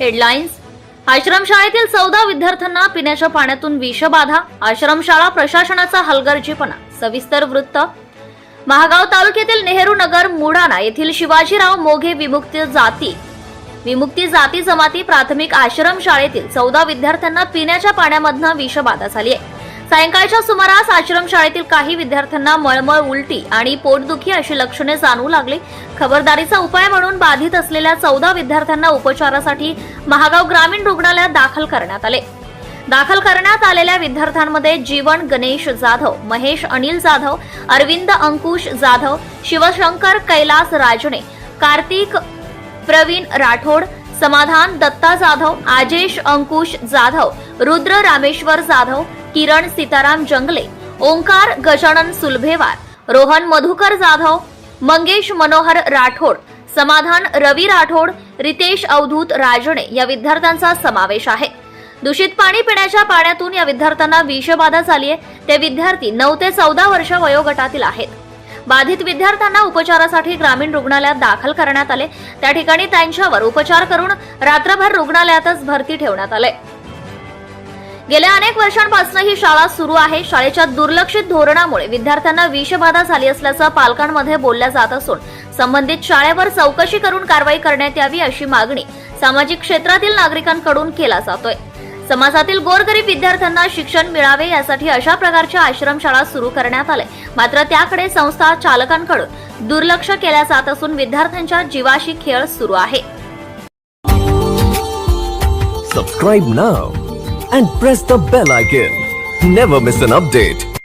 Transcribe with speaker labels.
Speaker 1: Headlines आश्रमशाळेतील चौदा विद्यार्थ्यांना पिण्याच्या पाण्यातून विषबाधा आश्रमशाळा प्रशासनाचा हलगर्जीपणा. सविस्तर वृत्त. महागाव तालुक्यातील नेहरू नगर मुडाना येथील शिवाजीराव मोघे विमुक्त जाती. विमुक्ती जाती जमाती प्राथमिक आश्रमशाळेतील चौदा विद्यार्थ्यांना पिण्याच्या पाण्यामधनं विषबाधा झाली आहे. सायंकाळच्या सुमारास आश्रमशाळेतील काही विद्यार्थ्यांना मळमळ उलटी आणि पोटदुखी अशी लक्षणे जाणवू लागली. खबरदारीचा उपाय म्हणून बाधित असलेल्या चौदा विद्यार्थ्यांना उपचारासाठी महागाव ग्रामीण रुग्णालयात दाखल करण्यात आले. दाखल करण्यात आलेल्या विद्यार्थ्यांमध्ये जीवन गणेश जाधव महेश अनिल जाधव अरविंद अंकुश जाधव शिवशंकर कैलास राजणे कार्तिक प्रवीण राठोड समाधान दत्ता जाधव आजेश अंकुश जाधव रुद्र रामेश्वर जाधव किरण सीताराम जंगले ओंकार गजानन सुलभेवार रोहन मधुकर जाधव मंगेश मनोहर राठोड समाधान रवी राठोड रितेश अवधूत राजणे या विद्यार्थ्यांचा समावेश आहे. दूषित पाणी पिण्याच्या पाण्यातून या विद्यार्थ्यांना विषबाधा झाली आहे ते विद्यार्थी नऊ ते चौदा वर्ष वयोगटातील आहेत. बाधित विद्यार्थ्यांना उपचारासाठी ग्रामीण रुग्णालयात दाखल करण्यात आले. त्या ठिकाणी त्यांच्यावर उपचार करून रात्रभर रुग्णालयातच भरती ठेवण्यात आले. गेल्या अनेक वर्षांपासून ही शाळा सुरू आहे. शाळेच्या दुर्लक्षित धोरणामुळे विद्यार्थ्यांना विषबाधा झाली असल्याचं पालकांमध्ये बोलल्या जात असून संबंधित शाळेवर चौकशी करून कारवाई करण्यात यावी अशी मागणी सामाजिक क्षेत्रातील नागरिकांकडून केला जातोय. समाजातील गोरगरीब विद्यार्थ्यांना शिक्षण मिळावे यासाठी अशा प्रकारच्या आश्रमशाळा सुरू करण्यात आले मात्र त्याकडे संस्था चालकांकडून दुर्लक्ष केल्या जात असून विद्यार्थ्यांच्या जीवाशी खेळ सुरू आहे.
Speaker 2: Subscribe now and press the bell icon never miss an update